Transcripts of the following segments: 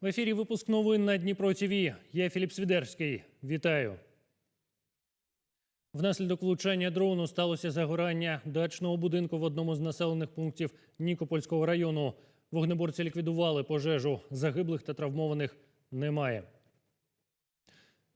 В ефірі випуск новин на Дніпро ТВ. Я Філіп Свідерський. Вітаю. Внаслідок влучання дрону сталося загорання дачного будинку в одному з населених пунктів Нікопольського району. Вогнеборці ліквідували пожежу. Загиблих та травмованих немає.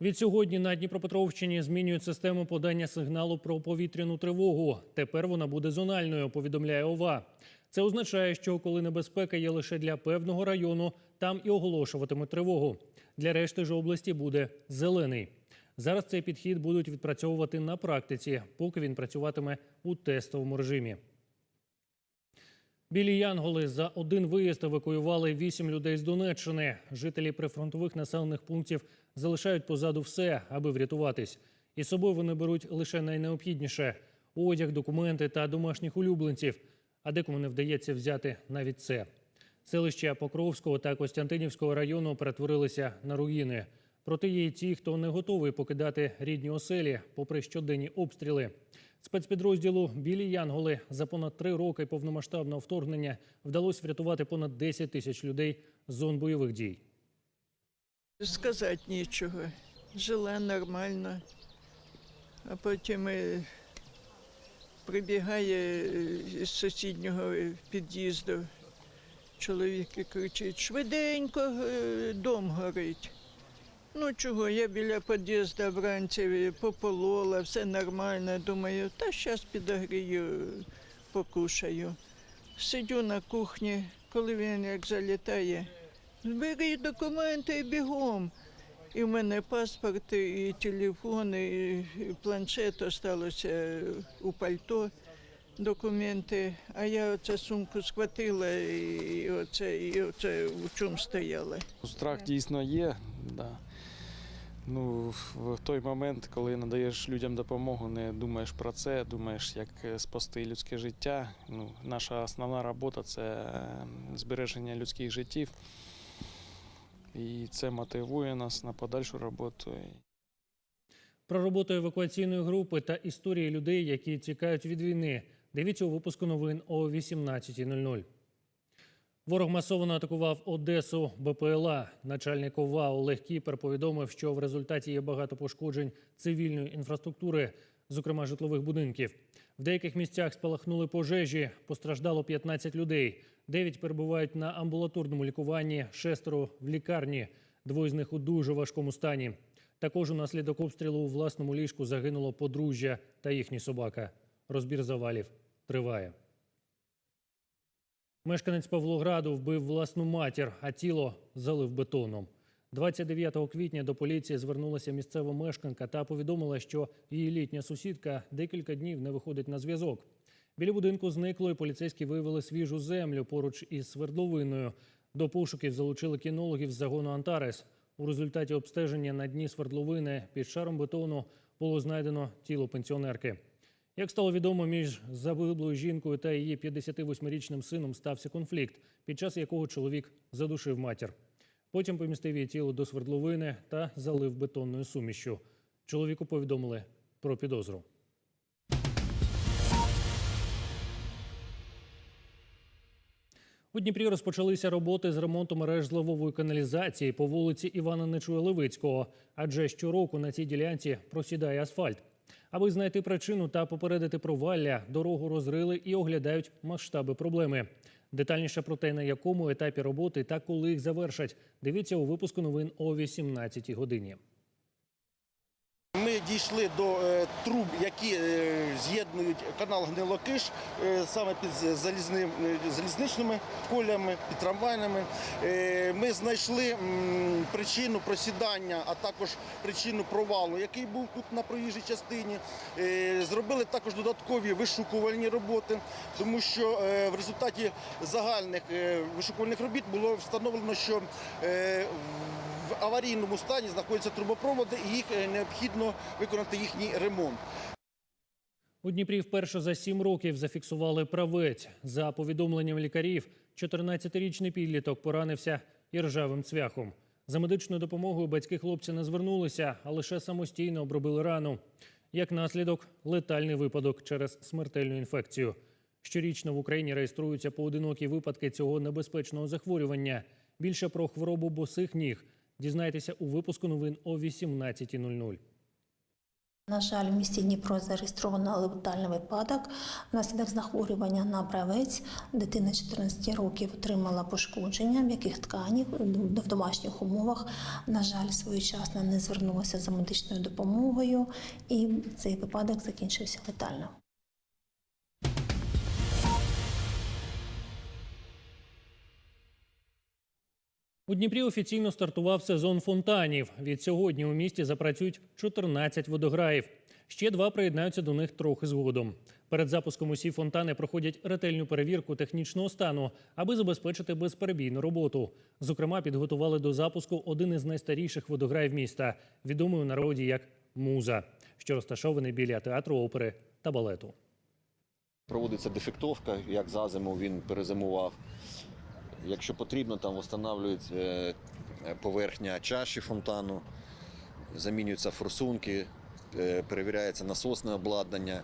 Від сьогодні на Дніпропетровщині змінюють систему подання сигналу про повітряну тривогу. Тепер вона буде зональною, повідомляє ОВА. Це означає, що коли небезпека є лише для певного району, там і оголошуватимуть тривогу. Для решти ж області буде зелений. Зараз цей підхід будуть відпрацьовувати на практиці, поки він працюватиме у тестовому режимі. Білі Янголи за один виїзд евакуювали вісім людей з Донеччини. Жителі прифронтових населених пунктів залишають позаду все, аби врятуватись. Із собою вони беруть лише найнеобхідніше одяг, документи та домашніх улюбленців. А декому не вдається взяти навіть це. Селища Покровського та Костянтинівського району перетворилися на руїни. Проте є й ті, хто не готовий покидати рідні оселі, попри щоденні обстріли. Спецпідрозділу Білі Янголи за понад три роки повномасштабного вторгнення вдалося врятувати понад 10 тисяч людей з зон бойових дій. Сказати нічого. Жила нормально, а потім прибігає е, з сусіднього під'їзду. Чоловік і кричить, швиденько е, дом горить. Ну чого, я біля під'їзду вранці пополола, все нормально. Думаю, та зараз підогрію, покушаю. Сидю на кухні, коли він як залітає, бери документи і бігом. І в мене паспорт, і телефон, і планшет осталося у пальто, документи. А я оце сумку схватила і оце, і оце в чому стояла. Страх дійсно є. Да. Ну, в той момент, коли надаєш людям допомогу, не думаєш про це, думаєш, як е, спасти людське життя. Ну, наша основна робота це е, збереження людських життів. І це мотивує нас на подальшу роботу. Про роботу евакуаційної групи та історії людей, які тікають від війни. Дивіться у випуску новин о 18.00. Ворог масово атакував Одесу БПЛА. Начальник ОВА Олег Кіпер повідомив, що в результаті є багато пошкоджень цивільної інфраструктури, зокрема житлових будинків. В деяких місцях спалахнули пожежі, постраждало 15 людей. Дев'ять перебувають на амбулаторному лікуванні, шестеро в лікарні. Двоє з них у дуже важкому стані. Також унаслідок обстрілу у власному ліжку загинуло подружжя та їхній собака. Розбір завалів триває. Мешканець Павлограду вбив власну матір, а тіло залив бетоном. 29 квітня до поліції звернулася місцева мешканка та повідомила, що її літня сусідка декілька днів не виходить на зв'язок. Біля будинку зникло, і поліцейські виявили свіжу землю поруч із свердловиною. До пошуків залучили кінологів з загону Антарес. У результаті обстеження на дні свердловини під шаром бетону було знайдено тіло пенсіонерки. Як стало відомо, між загиблою жінкою та її 58-річним сином стався конфлікт, під час якого чоловік задушив матір. Потім помістив її тіло до свердловини та залив бетонною сумішю. Чоловіку повідомили про підозру. У Дніпрі розпочалися роботи з ремонту мереж зливової каналізації по вулиці Івана Нечуя Левицького, адже щороку на цій ділянці просідає асфальт. Аби знайти причину та попередити провалля, дорогу розрили і оглядають масштаби проблеми. Детальніше про те, на якому етапі роботи та коли їх завершать, дивіться у випуску новин о 18 годині. Дійшли до е, труб, які е, з'єднують канал Гнилокиш е, саме під залізним, залізничними колями, під трамвайними. Ми знайшли причину просідання, а також причину провалу, який був тут на проїжджій частині. Зробили також додаткові вишукувальні роботи, тому що в результаті загальних вишукувальних робіт було встановлено, що в аварійному стані знаходяться трубопроводи, і їх необхідно виконати їхній ремонт. У Дніпрі вперше за сім років зафіксували правець. За повідомленням лікарів, 14-річний підліток поранився іржавим цвяхом. За медичною допомогою батьки хлопця не звернулися, а лише самостійно обробили рану. Як наслідок, летальний випадок через смертельну інфекцію. Щорічно в Україні реєструються поодинокі випадки цього небезпечного захворювання. Більше про хворобу босих ніг дізнайтеся у випуску новин о 18.00. На жаль, в місті Дніпро зареєстровано летальний випадок. Внаслідок захворювання на правець дитина 14 років отримала пошкодження м'яких тканів в домашніх умовах. На жаль, своєчасно не звернулася за медичною допомогою, і цей випадок закінчився летально. У Дніпрі офіційно стартував сезон фонтанів. Від сьогодні у місті запрацюють 14 водограїв. Ще два приєднаються до них трохи згодом. Перед запуском усі фонтани проходять ретельну перевірку технічного стану, аби забезпечити безперебійну роботу. Зокрема, підготували до запуску один із найстаріших водограїв міста, відомий у народі як Муза, що розташований біля театру опери та балету. Проводиться дефектовка, як за зиму він перезимував. Якщо потрібно, там встановлюють е, поверхня чаші фонтану, замінюються форсунки, е, перевіряється насосне обладнання,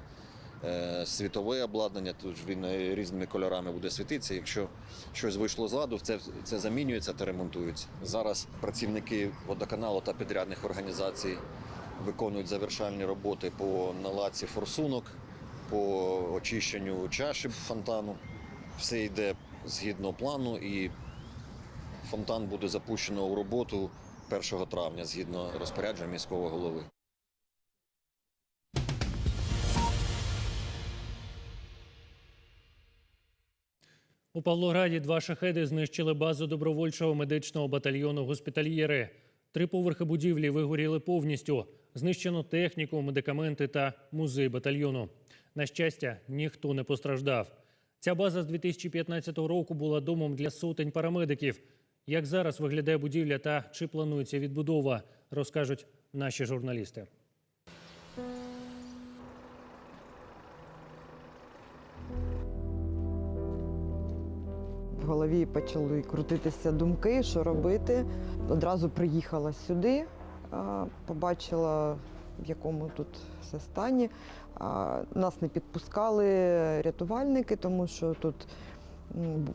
е, світове обладнання. Тут він різними кольорами буде світитися. Якщо щось вийшло з ладу, це, це замінюється та ремонтується. Зараз працівники водоканалу та підрядних організацій виконують завершальні роботи по наладці форсунок, по очищенню чаші фонтану. Все йде згідно плану, і фонтан буде запущено у роботу 1 травня згідно розпорядження міського голови. У Павлограді два шахеди знищили базу добровольчого медичного батальйону госпітальєри. Три поверхи будівлі вигоріли повністю. Знищено техніку, медикаменти та музей батальйону. На щастя, ніхто не постраждав. Ця база з 2015 року була домом для сотень парамедиків. Як зараз виглядає будівля та чи планується відбудова, розкажуть наші журналісти. В голові почали крутитися думки, що робити. Одразу приїхала сюди, побачила, в якому тут все стані. Нас не підпускали рятувальники, тому що тут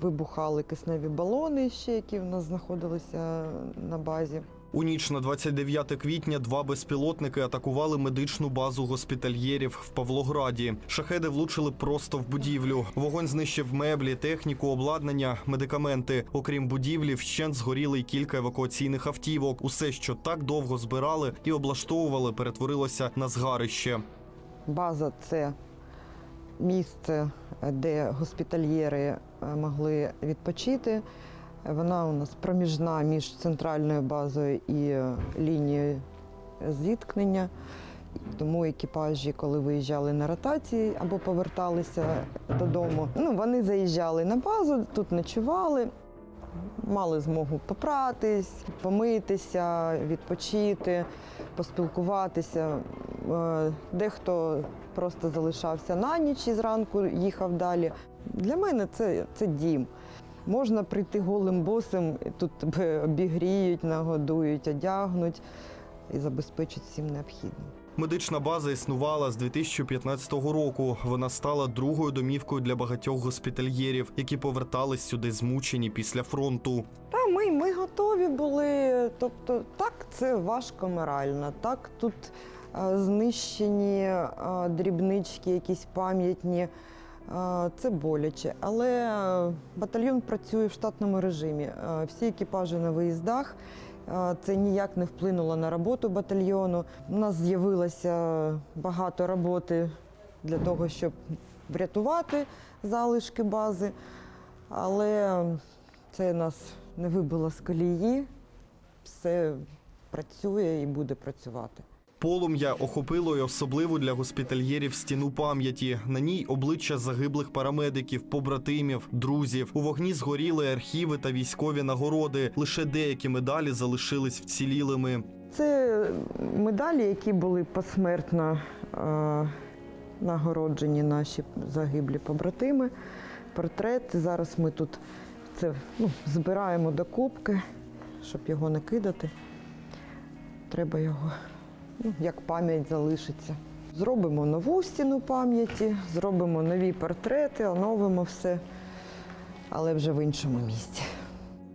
вибухали кисневі балони, ще які в нас знаходилися на базі. У ніч на 29 квітня два безпілотники атакували медичну базу госпітальєрів в Павлограді. Шахеди влучили просто в будівлю. Вогонь знищив меблі, техніку, обладнання, медикаменти. Окрім будівлі, вщент згоріли й кілька евакуаційних автівок. Усе, що так довго збирали і облаштовували, перетворилося на згарище. База це місце, де госпітальєри е, могли відпочити. Вона у нас проміжна між центральною базою і е, лінією зіткнення. Тому екіпажі, коли виїжджали на ротації або поверталися додому, ну, вони заїжджали на базу, тут ночували, мали змогу попратись, помитися, відпочити, поспілкуватися. Е, Дехто просто залишався на ніч і зранку їхав далі. Для мене це, це дім. Можна прийти голим босим, тут тебе обігріють, нагодують, одягнуть і забезпечать всім необхідним. Медична база існувала з 2015 року. Вона стала другою домівкою для багатьох госпітальєрів, які повертались сюди змучені після фронту. Та ми, ми готові були. Тобто, так, це важко морально, так тут е, знищені е, дрібнички, якісь пам'ятні. Це боляче, але е, батальйон працює в штатному режимі. Е, Всі екіпажі на виїздах. Е, Це ніяк не вплинуло на роботу батальйону. У нас з'явилося багато роботи для того, щоб врятувати залишки бази, але це нас не вибило з колії. Все працює і буде працювати. Полум'я охопило й особливу для госпітальєрів стіну пам'яті. На ній обличчя загиблих парамедиків, побратимів, друзів. У вогні згоріли архіви та військові нагороди. Лише деякі медалі залишились вцілілими. Це медалі, які були посмертно е, нагороджені наші загиблі побратими. Портрети. Зараз ми тут це ну, збираємо до кубки, щоб його не кидати. Треба його, ну, як пам'ять залишиться. Зробимо нову стіну пам'яті, зробимо нові портрети, оновимо все, але вже в іншому місці.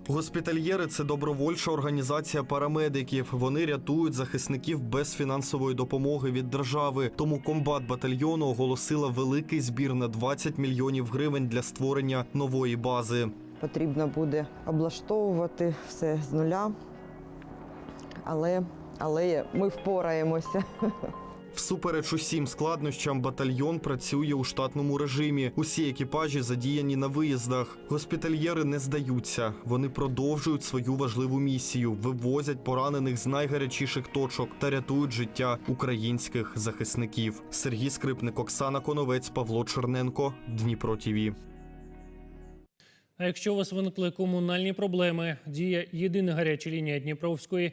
Госпітальєри це добровольча організація парамедиків. Вони рятують захисників без фінансової допомоги від держави. Тому комбат батальйону оголосила великий збір на 20 мільйонів гривень для створення нової бази. Потрібно буде облаштовувати все з нуля, але, але ми впораємося. Всупереч усім складнощам батальйон працює у штатному режимі. Усі екіпажі задіяні на виїздах. Госпітальєри не здаються. Вони продовжують свою важливу місію, вивозять поранених з найгарячіших точок та рятують життя українських захисників. Сергій Скрипник, Оксана Коновець, Павло Черненко, Дніпро ТІВІ. А якщо у вас виникли комунальні проблеми, діє єдина гаряча лінія Дніпровської